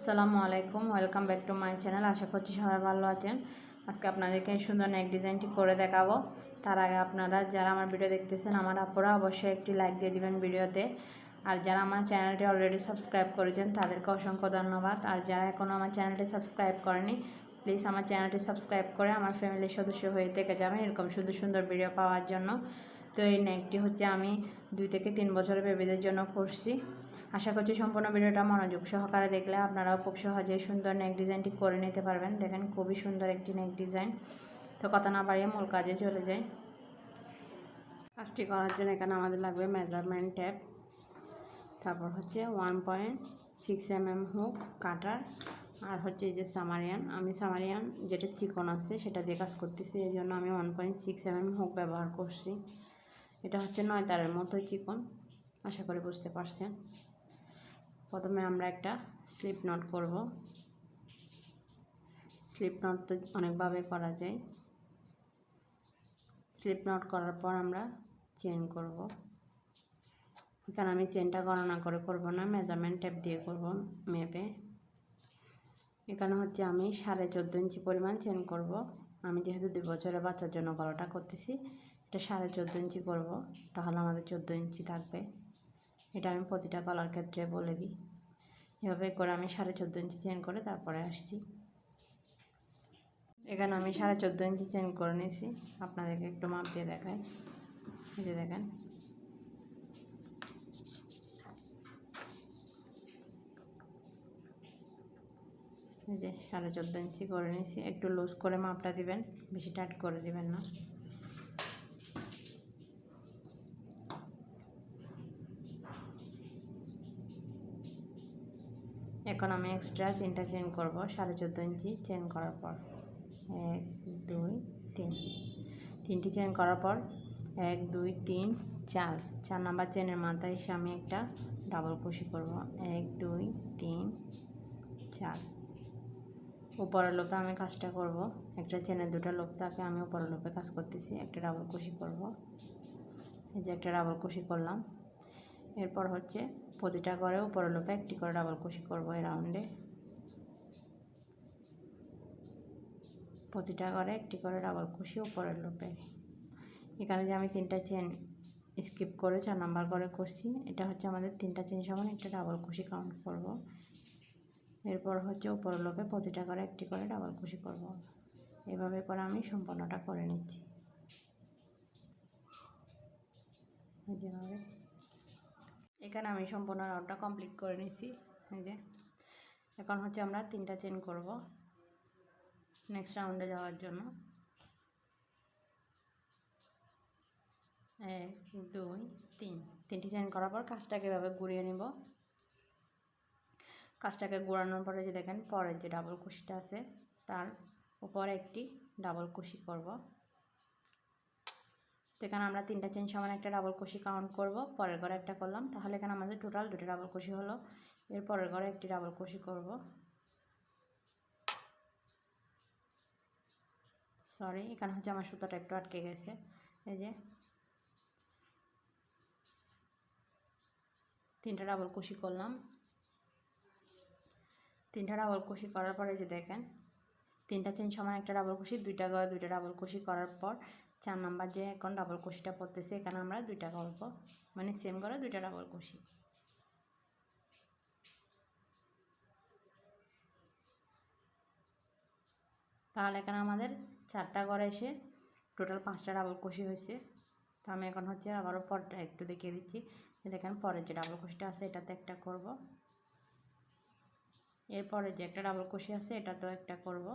আসসালামু আলাইকুম, welcome back to my channel, আশা করছি সবাই ভালো আছেন। আজকে আপনাদেরকে সুন্দর নেক ডিজাইনটি করে দেখাবো। তার আগে আপনারা যারা আমার ভিডিও দেখতেছেন, আমার আপুরা অবশ্যই একটি লাইক দিয়ে দিবেন ভিডিওতে আর যারা আমার চ্যানেলটি অলরেডি সাবস্ক্রাইব করেছেন, তাদেরকে অসংখ্য ধন্যবাদ। আর যারা এখনও আমার চ্যানেলটি সাবস্ক্রাইব করেনি প্লিজ আমার চ্যানেলটি সাবস্ক্রাইব করে আমার ফ্যামিলির সদস্য হয়ে থেকে যাবেন এরকম সুন্দর সুন্দর ভিডিও পাওয়ার জন্য। তো এই নেকটি হচ্ছে আমি দুই থেকে তিন বছরের বেবিদের জন্য করছি। আশা করছি সম্পূর্ণ ভিডিওটা মনোযোগ সহকারে দেখলে আপনারাও খুব সহজে সুন্দর নেক ডিজাইনটি করে নিতে পারবেন। দেখেন খুবই সুন্দর একটি নেক ডিজাইন তো কথা না বাড়িয়ে মূল কাজে চলে যাই। কাজটি করার জন্য এখানে আমাদের লাগবে মেজারমেন্ট ট্যাপ তারপর হচ্ছে one point six M M hook cutter আর হচ্ছে এই যে সামারিয়ান। আমি সামারিয়ান যেটা চিকন আছে সেটা দিয়ে কাজ করতেছি। এই জন্য আমি one point six M M hook ব্যবহার করছি। এটা হচ্ছে নয় তারের মতোই চিকন। আশা করি বুঝতে পারছেন। প্রথমে আমরা একটা স্লিপ নট করব। স্লিপ নট তো অনেকভাবে করা যায়। স্লিপ নট করার পর আমরা চেন করব। এখানে আমি চেনটা গণনা করে করব না মেজারমেন্ট টেপ দিয়ে করব মেপে। এখানে হচ্ছে আমি সাড়ে চোদ্দ ইঞ্চি পরিমাণ চেন করব। আমি যেহেতু দুই বছরের বাচ্চার জন্য গলাটা করতেছি, এটা সাড়ে চোদ্দ ইঞ্চি করব, তাহলে আমাদের চোদ্দ ইঞ্চি থাকবে। এটা আমি প্রতিটা গলার ক্ষেত্রে বলে দিই। এভাবে করে আমি সাড়ে চোদ্দ ইঞ্চি চেন করে তারপরে আসছি। এখানে আমি সাড়ে চোদ্দ ইঞ্চি চেন করে নিয়েছি। আপনাদেরকে একটু মাপ দিয়ে দেখাই। এই যে দেখেন। এই যে সাড়ে চোদ্দ ইঞ্চি করে নিয়েছি। একটু লুজ করে মাপটা দিবেন, বেশি টাইট করে দিবেন না। এখন আমি এক্সট্রা তিনটা চেন করব, সাড়ে চোদ্দ ইঞ্চি চেন করার পর। এক, দুই, তিন। তিনটি চেন করার পর, এক, দুই, তিন, চার। চার নাম্বার চেনের মাথায় এসে আমি একটা ডাবল কুশি করব। এক, দুই, তিন, চার। উপরের লোপে আমি কাজটা করব। একটা চেনের দুটো লোপ থাকে, আমি উপরের লোপে কাজ করতেছি। একটা ডাবল কুশি করব। এই যে একটা ডাবল কুশি করলাম। এরপর হচ্ছে প্রতিটা করে, উপরের লোপে একটি করে ডাবল কুশি করব এই রাউন্ডে প্রতিটা করে, একটি করে ডাবল কুশি উপরের লোপে এখানে যে আমি তিনটা চেন স্কিপ করে, চার নাম্বার করে করছি, এটা হচ্ছে আমাদের তিনটা চেন সমান একটা ডাবল কুশি কাউন্ট করব। এরপর হচ্ছে উপরের লোপে প্রতিটা করে, একটি করে ডাবল কুশি করব। এভাবে করে আমি সম্পূর্ণটা করে নিচ্ছি। যেভাবে এখানে আমি সম্পূর্ণ রাউন্ডটা কমপ্লিট করে নিয়েছি। এই যে, এখন হচ্ছে আমরা তিনটা চেন করব নেক্সট রাউন্ডে যাওয়ার জন্য। এক, দুই, তিন। তিনটি চেন করার পর কাজটাকে এভাবে ঘুরিয়ে নিব। কাজটাকে ঘোরানোর পরে যে দেখেন, পরের যে ডাবল কুশিটা আছে, তার উপরে একটি ডাবল কুশি করব। তো এখানে আমরা তিনটা চেন সমান একটা ডাবল কুশি কাউন্ট করব। পরের ঘরে একটা করলাম। তাহলে এখানে আমাদের টোটাল দুটো ডাবল কুশি হলো। এর পরের ঘরে একটি ডাবল কুশি করব। সরি এখানে হচ্ছে আমার সুতোটা একটু আটকে গেছে। এই যে। তিনটা ডাবল কুশি করলাম। তিনটা ডাবল কুশি করার পরে যে দেখেন, তিনটা চেন সমান একটা ডাবল কুশি দুইটা ঘরে দুইটা ডাবল কুশি করার পর চার নাম্বার যে এখন ডাবল কুশিটা পড়তেছে, এখানে আমরা দুইটা করব। মানে সেম করে দুইটা ডাবল কুশি তাহলে এখানে আমাদের চারটা ঘরে এসে টোটাল পাঁচটা ডাবল কুশি হয়েছে। তো আমি এখন হচ্ছে আবারও পরটা একটু দেখিয়ে দিচ্ছি। দেখেন পরের যে ডাবল কুশিটা আছে, এটাতে একটা করব। এরপরে যে একটা ডাবল কুশি আছে, এটাতেও একটা করব।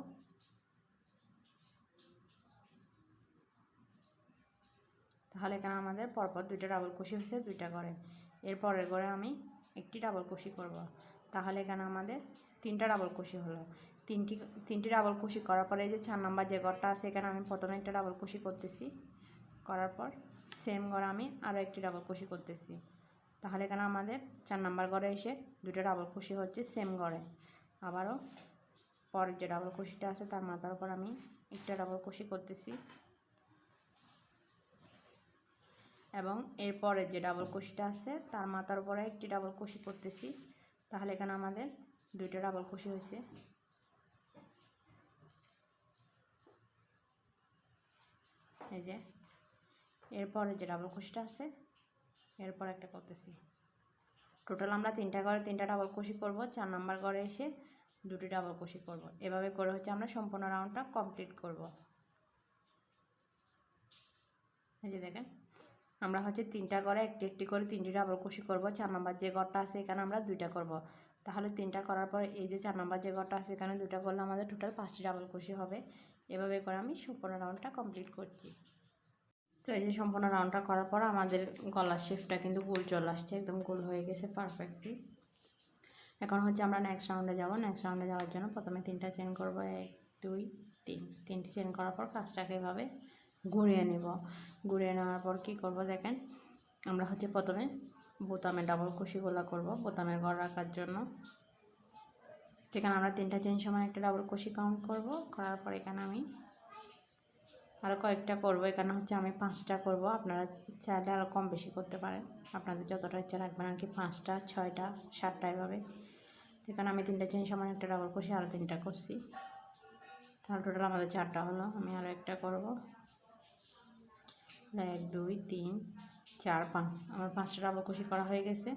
তাহলে এখানে আমাদের পরপর দুইটা ডাবল কুশি হয়েছে, দুইটা ঘরে এরপরের ঘরে আমি একটি ডাবল কুশি করব। তাহলে এখানে আমাদের তিনটা ডাবল কুশি হলো? তিনটি তিনটি ডাবল কুশি করার পরে যে চার নাম্বার যে ঘরটা আছে, এখানে আমি প্রথমে একটা ডাবল কুশি করতেছি। করার পর সেম ঘরে আমি আরও একটি ডাবল কুশি করতেছি। তাহলে এখানে আমাদের চার নাম্বার ঘরে এসে দুটো ডাবল কুশি হচ্ছে সেম ঘরে আবারও পরের যে ডাবল কুশিটা আছে, তার মাথার উপর আমি একটা ডাবল কুশি করতেছি। এবং এরপরের যে ডাবল কুশিটা আছে, তার মাথার উপরে একটি ডাবল কুশি করতেছি। তাহলে এখানে আমাদের দুইটা ডাবল কুশি হয়েছে। এই যে, এরপরে যে ডাবল কুশিটা আছে, এরপর একটা করতেছি। টোটাল আমরা তিনটা ঘরে তিনটা ডাবল কুশি করব, চার নাম্বার ঘরে এসে দুটি ডাবল কুশি করব। এভাবে করে হচ্ছে আমরা সম্পূর্ণ রাউন্ডটা কমপ্লিট করব। এই যে দেখেন আমরা হচ্ছে তিনটা করে, একটি একটি করে তিনটি ডাবল কুশি করব, চার নাম্বার যে ঘরটা আছে এখানে আমরা দুইটা করব। তাহলে তিনটা করার পর এই যে চার নাম্বার যে ঘরটা আছে এখানে দুটা করলে আমাদের টোটাল পাঁচটি ডাবল কুশি হবে। এভাবে করে আমি সম্পূর্ণ রাউন্ডটা কমপ্লিট করছি। তো এই যে সম্পূর্ণ রাউন্ডটা করার পর আমাদের গলার শেপটা কিন্তু গোল চলে আসছে, একদম গোল হয়ে গেছে পারফেক্টলি এখন হচ্ছে আমরা নেক্সট রাউন্ডে যাব। নেক্সট রাউন্ডে যাওয়ার জন্য প্রথমে তিনটা চেন করব, এক, দুই, তিন। তিনটি চেন করার পর কাজটাকে এভাবে ঘুরিয়ে নেব। ঘুরিয়ে নেওয়ার পর কি করব দেখেন? আমরা হচ্ছে প্রথমে বোতামে ডাবল কুশিগুলো করব, বোতামের ঘর রাখার জন্য। সেখানে আমরা তিনটা চেন সময় একটা ডাবল কুশি কাউন্ট করব, করার পর এখানে আমি আরও কয়েকটা করব। এখানে হচ্ছে আমি পাঁচটা করব। আপনারা চাইলে আরও কম বেশি করতে পারেন। আপনাদের যতটা ইচ্ছা রাখবেন আর কি পাঁচটা, ছয়টা, সাতটা এভাবে। এখানে আমি তিনটা চেন সমান একটা ডাবল করছি আরও তিনটা করছি। তাহলে টোটাল আমাদের চারটা হলো। আমি আরও একটা করব। এক, দুই, তিন, চার, পাঁচ। আমার পাঁচটা ডাবল কুশি করা হয়ে গেছে।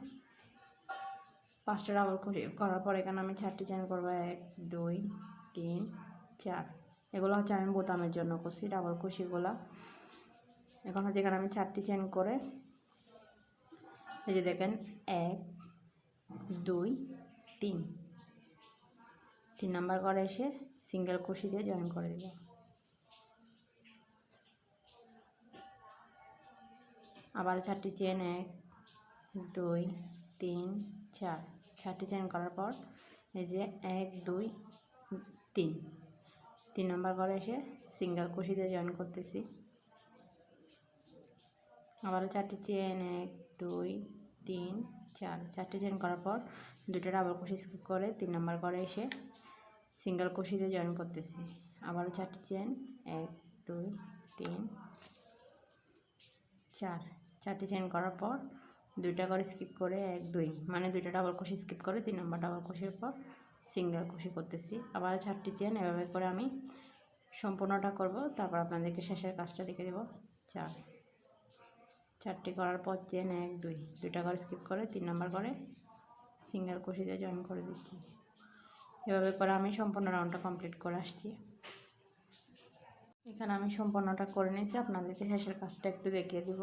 পাঁচটা ডাবল কুশি করার পর এখানে আমি চারটি চেন করব। এক, দুই, তিন, চার। এগুলো হচ্ছে আমি বোতামের জন্য করছি ডাবল কুশিগুলো এখন হচ্ছে এখানে আমি চারটি চেন করে এই যে দেখেন, এক, দুই, তিন। তিন নাম্বার করে এসে সিঙ্গেল কুশি দিয়ে জয়েন করে দেব আবার চারটি চেন এক দুই, তিন, চার। চারটি চেন করার পর এই যে এক, দুই, তিন। তিন নম্বর ঘরে এসে সিঙ্গেল কুশিতে জয়েন করতেছি। আবারও চারটি চেন এক, দুই, তিন, চার। চারটি চেন করার পর দুটো ডাবল কুশি স্কিপ করে তিন নম্বর ঘরে এসে সিঙ্গেল কুশিতে জয়েন করতেছি। আবারও চারটি চেন এক, দুই, তিন, চার। চারটি চেন করার পর দুইটা করে স্কিপ করে এক, দুই। মানে দুইটা ডাবল কুশি স্কিপ করে তিন নম্বর ডাবল কুশির পর সিঙ্গেল কুশি করতেছি। আবার চারটি চেন এভাবে করে আমি সম্পূর্ণটা করব। তারপর আপনাদেরকে শেষের কাজটা দেখে দেব। চার। চারটি করার পর চেন এক, দুই। দুইটা করে স্কিপ করে তিন নম্বর করে সিঙ্গেল দিয়ে জয়েন করে দিচ্ছি। এভাবে করে আমি সম্পূর্ণ রাউন্ডটা কমপ্লিট করে আসছি। এখানে আমি সম্পূর্ণটা করে নিয়েছি। আপনাদেরকে শেষের কাজটা একটু দেখিয়ে দিব।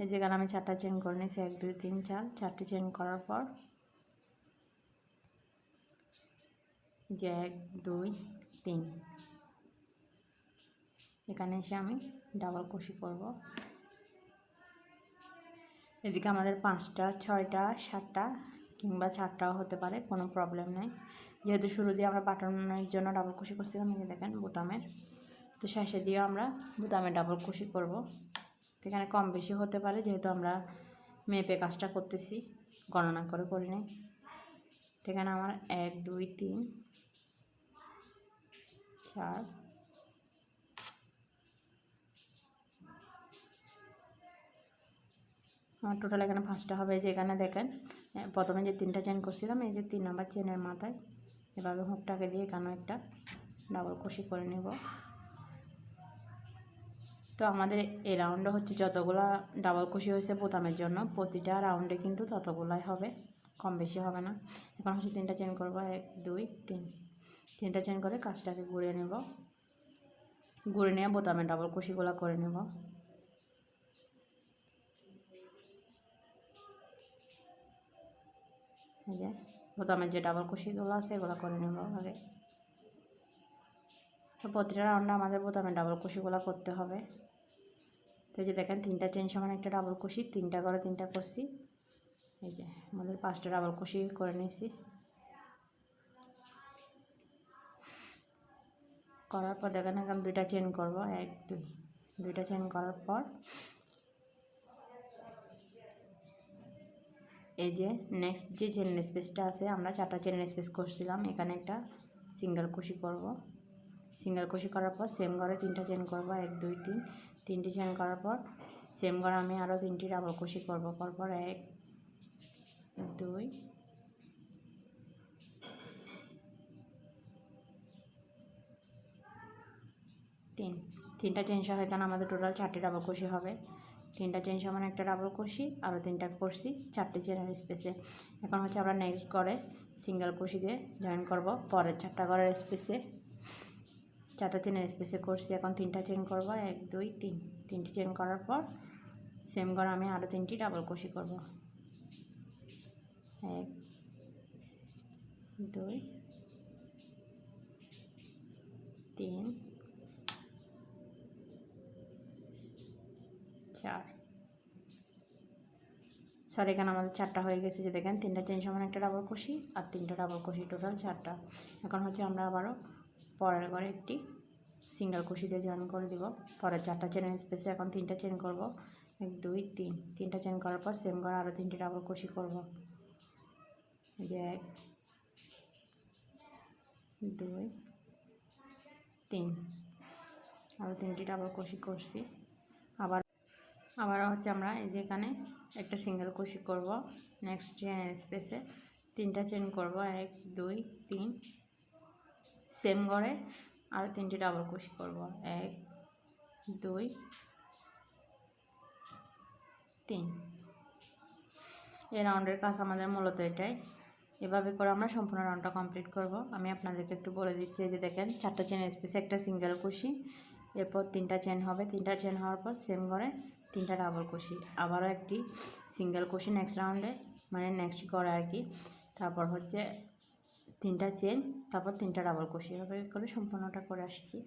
এই যেখানে আমি চারটা চেন করে নিয়েছি, এক, দুই, তিন, চার। চারটি চেন করার পর যে এক, দুই, তিন। এখানে এসে আমি ডাবল কুশি করব। এদিকে আমাদের পাঁচটা, ছয়টা, সাতটা কিংবা চারটাও হতে পারে, কোনো প্রবলেম নেই। যেহেতু শুরু দিয়ে আমরা বাটনের জন্য ডাবল কুশি করছিলাম, এই দেখেন বোতামের। তো শেষে দিয়েও আমরা বোতামে ডাবল কষি করব। এখানে কম বেশি হতে পারে, যেহেতু আমরা মেপে কাজটা করতেছি, গণনা করে করি নাই। সেখানে আমার এক, দুই, তিন, চার, আমার টোটাল এখানে পাঁচটা হবে যে এখানে দেখেন প্রথমে যে তিনটা চেন করছিলাম, এই যে তিন নাম্বার চেনের মাথায়, এভাবে হুকটাকে দিয়ে এখানেও একটা ডাবল কুশি করে নেব। তো আমাদের এই রাউন্ডে হচ্ছে যতগুলো ডাবল কুশি হয়েছে বোতামের জন্য, প্রতিটা রাউন্ডে কিন্তু ততগুলাই হবে, কম বেশি হবে না। এখন হচ্ছে তিনটা চেন করব, এক, দুই, তিন। তিনটা চেন করে কাজটাকে ঘুরে নেব। ঘুরে নিয়ে বোতামে ডাবল কুশিগুলো করে নেব। বোতামের যে ডাবল কুশিগুলো আছে এগুলো করে নেব আগে। তো প্রতিটা রাউন্ডে আমাদের বোতামে ডাবল কুশিগুলো করতে হবে। তো যে দেখেন, তিনটা চেন সমান একটা ডাবল কুশি তিনটা করে তিনটা করছি এই যে, আমাদের পাঁচটা ডাবল কুশি করে নিয়েছি। করার পর দেখেন, এখন দুইটা চেন করব। এক, দুই। দুইটা চেন করার পর এই যে নেক্সট যে চেন স্পেসটা আছে, আমরা চারটা চেন স্পেস করছিলাম। এখানে একটা সিঙ্গেল কুশি করব। সিঙ্গেল কুশি করার পর সেম ঘরে তিনটা চেন করব। এক, দুই, তিন। তিনটি চেন করার পর, সেম করে আমি আরও তিনটি ডাবল কুশি করব। পরপর এক, দুই, তিন। তিনটা চেন সহ এখানে আমাদের টোটাল চারটি ডাবল কুশি হবে। তিনটা চেন সমান একটা ডাবল কুশি আরও তিনটা করছি, চারটে চেনের স্পেসে এখন হচ্ছে আমরা নেক্সট করে সিঙ্গেল কুশি দিয়ে জয়েন করব, পরের চারটা ঘরের স্পেসে চারটা চেনের স্পেসে করছি এখন তিনটা চেন করব। এক, দুই, তিন। তিনটি চেন করার পর সেম ঘর আমি আরও তিনটি ডাবল কুশি করব। এক, দুই, তিন, চার। সরি এখানে আমাদের চারটা হয়ে গেছে যে দেখেন, তিনটা চেন সমান একটা ডাবল কুশি আর তিনটা ডাবল কুশি টোটাল চারটা। এখন হচ্ছে আমরা আবারও পরের ঘরে একটি সিঙ্গেল কুশি জয়েন করে দিব। পরের চারটা চেনের স্পেসে এখন তিনটা চেন করব। এক, দুই, তিন। তিনটা চেন করার পর সেম ঘরে আরও তিনটি ডাবল কুশি করব। যে এক, দুই, তিন। আরও তিনটি ডাবল কুশি করছি। আবার আবার হচ্ছে আমরা এই যে এখানে একটা সিঙ্গেল কুশি করব। নেক্সট চেনের স্পেসে তিনটা চেন করব। এক, দুই, তিন। সেম ঘরে, আর তিনটি ডাবল কুশি করব। এক, দুই, তিন। এই রাউন্ডের কাজ আমাদের মূলত এটাই। এভাবে করে আমরা সম্পূর্ণ রাউন্ডটা কমপ্লিট করব। আমি আপনাদেরকে একটু বলে দিচ্ছি যে দেখেন, চারটা চেন স্পেসে একটা সিঙ্গেল কুশি এরপর তিনটা চেন হবে। তিনটা চেন হওয়ার পর সেম ঘরে তিনটা ডাবল কুশি আবারও একটি সিঙ্গেল কুশি নেক্সট রাউন্ডে মানে নেক্সট করে আর কি। তারপর হচ্ছে তিনটা চেন, তারপর তিনটা ডাবল কুশি এভাবে করে সম্পূর্ণটা করে আসছি।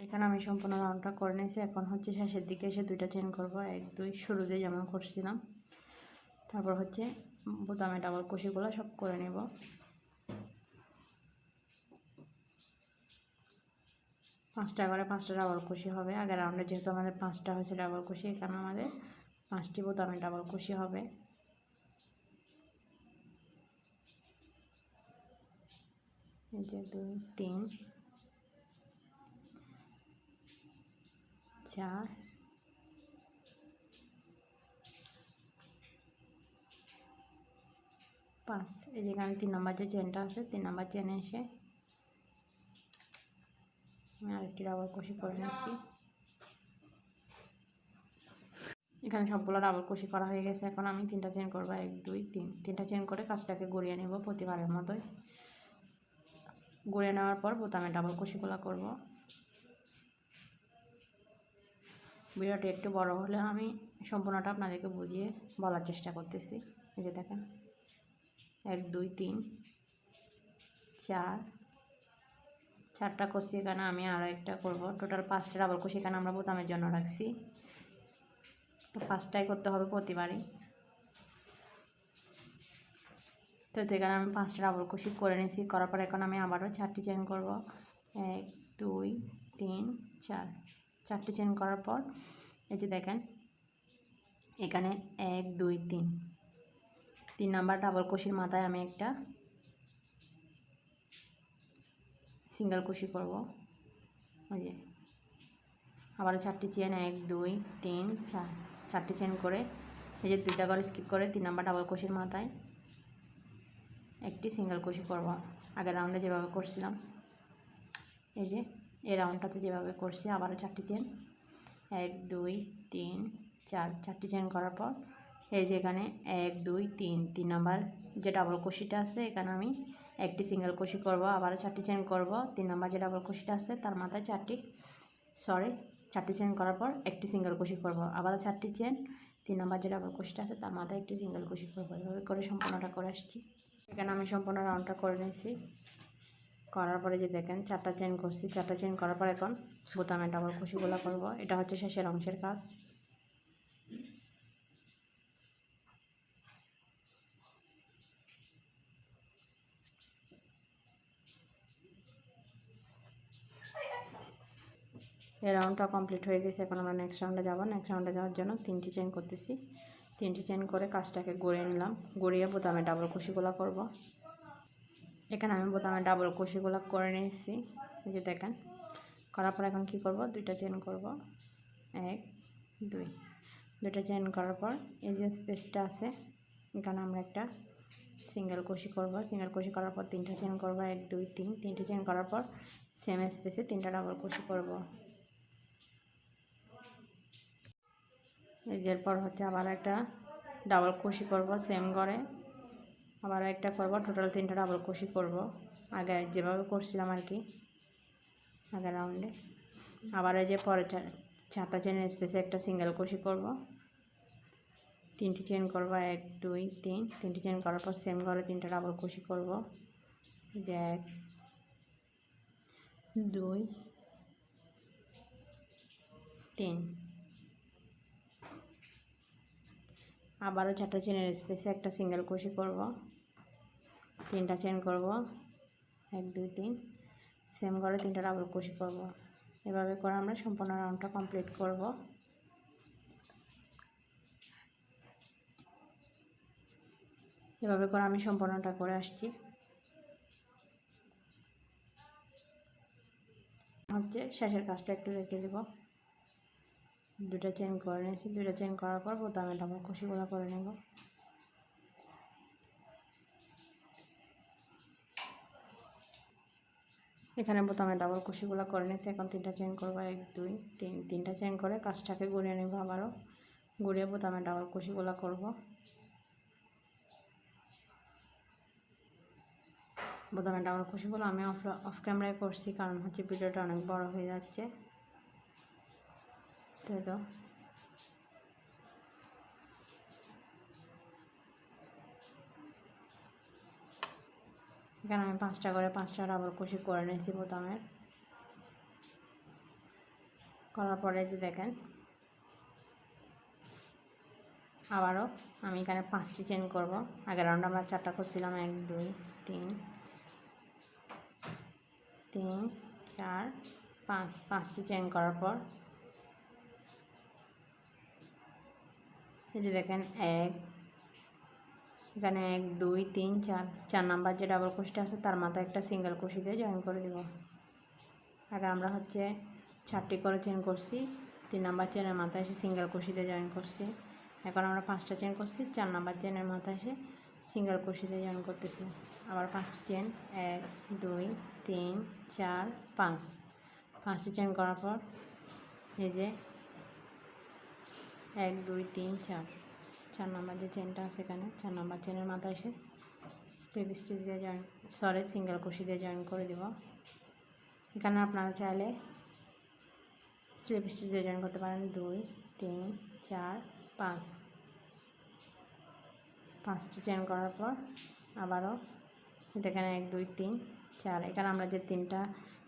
এখানে আমি সম্পূর্ণ রাউন্ডটা করে নিয়েছি। এখন হচ্ছে শেষের দিকে এসে দুইটা চেন করব। এক, দুই শুরুতে যেমন করছিলাম। তারপর হচ্ছে বোতামে ডাবল কুশিগুলো সব করে নেব। পাঁচটা করে পাঁচটা ডাবল কুশি হবে। আগের রাউন্ডে যেহেতু আমাদের পাঁচটা হয়েছে ডাবল কুশি এখানে আমাদের পাঁচটি বোতামে ডাবল কুশি হবে এই যে দুই তিন চার পাঁচ এই যেখানে তিন নম্বর যে চেনটা আছে তিন নম্বর চেনে এসে আমি আরেকটি ডাবল কুশি করে নিচ্ছি এখানে সবগুলো ডাবল কুশি করা হয়ে গেছে এখন আমি তিনটা চেন করব এক দুই তিন তিনটা চেন করে কাজটাকে গড়িয়ে নেব প্রতিবারের মতোই গড়িয়ে নেওয়ার পর বোতামে ডাবল কুশিগুলো করব। ভিডিওটি একটু বড় হলে আমি সম্পূর্ণটা আপনাদেরকে বুঝিয়ে বলার চেষ্টা করতেছি। এই যে দেখেন, এক, দুই, তিন, চার, চারটা করছি এখানে আমি আরও একটা করব। টোটাল পাঁচটা ডাবল কুশি এখানে আমরা বোতামের জন্য রাখছি? তো পাঁচটাই করতে হবে প্রতিবারই। তো এখানে আমি পাঁচটা ডাবল কুশি করে নিয়েছি। করার পর এখন আমি আবারও চারটি চেন করব। এক, দুই, তিন, চার। চারটি চেন করার পর, এই যে দেখেন, এখানে এক, দুই, তিন। তিন নাম্বার ডাবল কুশির মাথায় আমি একটা সিঙ্গেল কুশি করব। ওই যে, আবারও চারটি চেন এক, দুই, তিন, চার। চারটি চেন করে, এই যে দুইটা করে স্কিপ করে তিন নাম্বার ডাবল কুশির মাথায় একটি সিঙ্গেল কুশি করব। আগের রাউন্ডে যেভাবে করছিলাম, এই যে, এই রাউন্ডটাতে যেভাবে করছি, আবারও চারটি চেন এক, দুই, তিন, চার, চারটি চেন করার পর, এই যে এখানে এক, দুই, তিন তিন নাম্বার যে ডাবল কুশিটা আছে, এখানে আমি একটি সিঙ্গেল কুশি করব, আবারও চারটি চেন করব। তিন নাম্বার যে ডাবল কুশিটা আছে, তার মাথায় চারটি সরি চারটি চেন করার পর একটি সিঙ্গেল কুশি করব। আবারও চারটি চেন তিন নাম্বার যে ডাবল কুশিটা আছে, তার মাথায় একটি সিঙ্গেল কুশি করব। এভাবে করে সম্পূর্ণটা করে আসছি। এখানে আমি সম্পূর্ণ রাউন্ডটা করে নিয়েছি। করার পরে যে দেখেন, চারটা চেন করছি। চারটা চেন করার পর এখন বোতামে ডাবল কুশিগুলো করব। এটা হচ্ছে শেষের অংশের কাজ। এই রাউন্ডটা কমপ্লিট হয়ে গেছে। এখন আমরা নেক্সট রাউন্ডে যাব। নেক্সট রাউন্ডে যাওয়ার জন্য তিনটি চেন করতেছি। তিনটি চেন করে কাজটাকে গড়িয়ে নিলাম। গড়িয়ে বোতামে ডাবল কুশিগুলো করব। এখানে আমি বোতামে ডাবল কুশিগুলো করে নিয়েছি। যে দেখেন, করার পর এখন কি করব? দুইটা চেন করব। এক, দুই। দুইটা চেন করার পর এই যে স্পেসটা আছে, এখানে আমরা একটা সিঙ্গেল কষি করব। সিঙ্গেল কষি করার পর তিনটা চেন করব। এক, দুই, তিন। তিনটে চেন করার পর সেম স্পেসে তিনটা ডাবল কষি করব। এই যে এরপর হচ্ছে আবার একটা ডাবল কুশি করব সেম ঘরে আবার একটা করব টোটাল তিনটা ডাবল কুশি করব। আগে যেভাবে করছিলাম আর কি, আগে রাউন্ডে আবার এই যে পরে চারটা চেনের স্পেসে একটা সিঙ্গেল কুশি করব। তিনটি চেন করব, এক, দুই, তিন। তিনটি চেন করার পর সেম ঘরে তিনটা ডাবল কুশি করব। যে এক, দুই, তিন। আবারও চারটা চেনের স্পেসে একটা সিঙ্গেল কুশি করব। তিনটা চেন করব। এক, দুই, তিন। সেম করে তিনটা ডাবল কুশি করব। এভাবে করে আমরা সম্পূর্ণ রাউন্ডটা কমপ্লিট করব। এভাবে করে আমি সম্পূর্ণটা করে আসছি। হচ্ছে শেষের কাজটা একটু রেখে দেব। দুটা চেন করে নিয়েছি দুটা চেন করার পর বোতামে ডাবল কুশিগুলো করে নেব। এখানে বোতামে ডাবল কুশিগুলো করে নিয়েছি, এখন তিনটা চেন করব, এক, দুই, তিন, তিনটা চেন করে কাজটাকে ঘুরিয়ে নেব আবারও। ঘুরিয়ে বোতামে ডাবল কুশিগুলো করব। বোতামে ডাবল কুশিগুলো আমি অফ অফ ক্যামেরায় করছি, কারণ হচ্ছে ভিডিওটা অনেক বড় হয়ে যাচ্ছে। তো এখানে আমি পাঁচটা করে পাঁচটা ডাবল কুশি করে নিয়েছি বোতামের করার পরে যে দেখেন, আবারও আমি এখানে পাঁচটি চেন করব। আগের রাউন্ড আমরা চারটা করছিলাম, এক, দুই, তিন তিন, চার, পাঁচ, পাঁচটি চেন করার পর এই যে দেখেন, এক, এখানে এক, দুই, তিন, চার চার নাম্বার যে ডাবল কুশিটা আছে, তার মাথায় একটা সিঙ্গেল কুশি দিয়ে জয়েন করে দেব। আগে আমরা হচ্ছে চারটি করে চেন করছি, তিন নাম্বার চেনের মাথায় এসে সিঙ্গেল কুশি দিয়ে জয়েন করছি। এখন আমরা পাঁচটা চেন করছি, চার নাম্বার চেনের মাথায় এসে সিঙ্গেল কুশি দিয়ে জয়েন করতেছি। আবার পাঁচটি চেন এক, দুই, তিন, চার, পাঁচ। পাঁচটি চেন করার পর এই যে এক, দুই, তিন, চার। চার নাম্বার যে চেনটা আছে এখানে, চার নাম্বার চেনের মাথায় এসে স্লিপ স্টিচ দিয়ে জয়েন সরে সিঙ্গেল কুশি দিয়ে জয়েন করে দিব। এখানে আপনারা চাইলে স্লিপ স্টিচ দিয়ে জয়েন করতে পারেন। দুই, তিন, চার, পাঁচ। পাঁচটি চেন করার পর আবারও এখানে এক, দুই, তিন, চার। এখানে আমরা যে তিনটা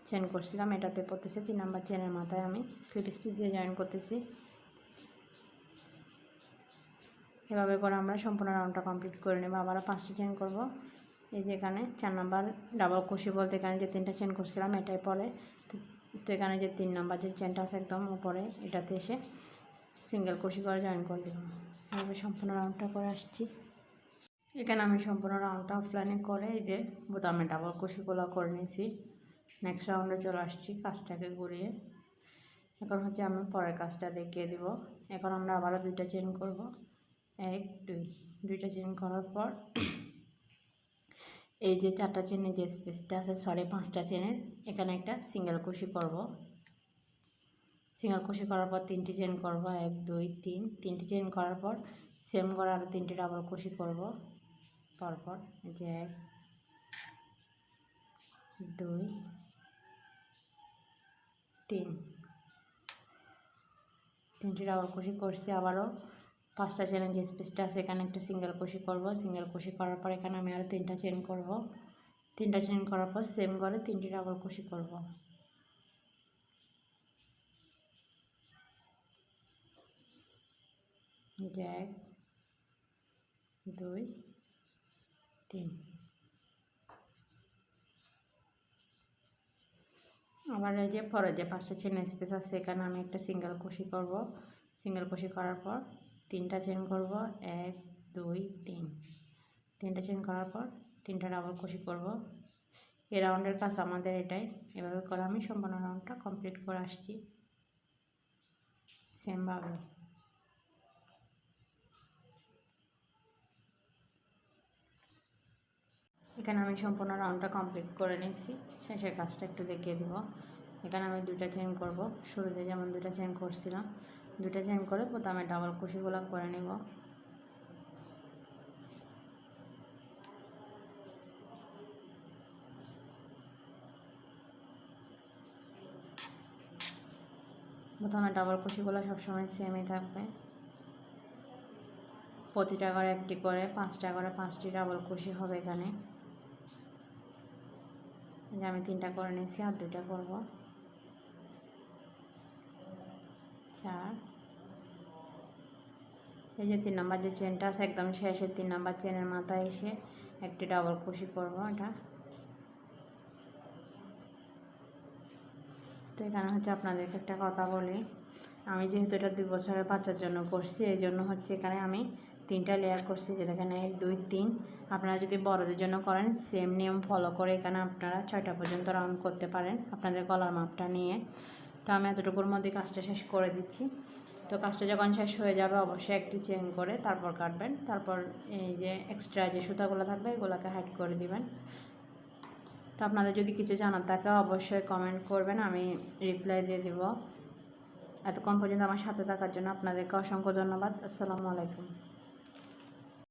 চেন করছিলাম, এটাতে পড়তেছে তিন নাম্বার চেনের মাথায় আমি স্লিপ স্টিচ দিয়ে জয়েন করতেছি। এভাবে করে আমরা সম্পূর্ণ রাউন্ডটা কমপ্লিট করে নেব। আবারও পাঁচটা চেন করব। এই যে এখানে চার নাম্বার ডাবল কুশি বলতে এখানে যে তিনটা চেন করছিলাম, এটাই পরে। তো এখানে যে তিন নাম্বার যে চেনটা আছে একদম উপরে, এটাতে এসে সিঙ্গেল কুশি করে জয়েন করে দেবো এভাবে সম্পূর্ণ রাউন্ডটা করে আসছি। এখানে আমি সম্পূর্ণ রাউন্ডটা অফলাইনে করে এই যে বোতামে ডাবল কুশিগুলো করে নিয়েছি। নেক্সট রাউন্ডে চলে আসছি কাজটাকে ঘুরিয়ে। এখন হচ্ছে আমি পরের কাজটা দেখিয়ে দিব। এখন আমরা আবারও দুইটা চেন করব। এক দুই দুইটা চেন করার পর এই যে চারটা চেনের যে স্পেসটা আছে সরি পাঁচটা চেনের এখানে একটা সিঙ্গেল কুশি করব। সিঙ্গেল কুশি করার পর তিনটি চেন করব এক দুই তিন, তিনটি চেন করার পর সেম করে আরও তিনটি ডাবল কুশি করব। পরপর যে এক, দুই, তিন, তিনটি ডাবল কুশি করছি আবারও। পাঁচটা চেনের যে স্পেসটা আছে, এখানে একটা সিঙ্গেল কুশি করব। সিঙ্গেল কুশি করার পর এখানে আমি আরও তিনটা চেন করব। তিনটা চেন করার পর সেম করে তিনটি ডাবল কুশি করব। এক, দুই, তিন। আবার এই যে পরে যে পাঁচটা চেন স্পেস আছে, এখানে আমি একটা সিঙ্গেল কুশি করব। সিঙ্গেল কুশি করার পর তিনটা চেন করব, এক, দুই, তিন। তিনটা চেন করার পর তিনটা ডাবল কুশি করব। এই রাউন্ডের কাজ আমাদের এটাই। এভাবে করে আমি সম্পূর্ণ রাউন্ডটা কমপ্লিট করে আসছি। সেমভাবে এখানে আমি সম্পূর্ণ রাউন্ডটা কমপ্লিট করে নিয়েছি। শেষের কাজটা একটু দেখিয়ে দিব। এখানে আমি দুইটা চেন করব। শুরুতে যেমন দুইটা চেন করছিলাম, দুইটা চেন করে প্রথমে ডাবল কুশিগুলো করে নিব। প্রথমে ডাবল কুশিগুলো সবসময় সেমই থাকবে। প্রতিটা করে একটি করে, পাঁচটা করে পাঁচটি ডাবল কুশি হবে এখানে। আমি তিনটা করে নিয়েছি, আর দুইটা করব। চার এই যে তিন নাম্বার যে চেনটা আছে, একদম শেষে তিন নাম্বার চেনের মাথায় এসে একটি ডাবল কুশি করব এটা। তো এখানে হচ্ছে আপনাদেরকে একটা কথা বলি। আমি যেহেতু এটা দুই বছরের বাচ্চার জন্য করছি, এই জন্য হচ্ছে এখানে আমি তিনটা লেয়ার করছি যে দেখেন এক, দুই, তিন। আপনারা যদি বড়দের জন্য করেন সেম নিয়ম ফলো করে এখানে আপনারা ছয়টা পর্যন্ত রাউন্ড করতে পারেন আপনাদের গলার মাপটা নিয়ে। তো আমি এতটুকুর মধ্যে কাজটা শেষ করে দিচ্ছি। তো কাজটা যখন শেষ হয়ে যাবে, অবশ্যই একটি চেন করে তারপর কাটবেন। তারপর এই যে এক্সট্রা যে সুতাগুলো থাকবে, এগুলোকে হাইড করে দিবেন। তো আপনাদের যদি কিছু জানার থাকে, অবশ্যই কমেন্ট করবেন, আমি রিপ্লাই দিয়ে দিব। এতক্ষণ পর্যন্ত আমার সাথে থাকার জন্য আপনাদেরকে অসংখ্য ধন্যবাদ। আসসালামু আলাইকুম।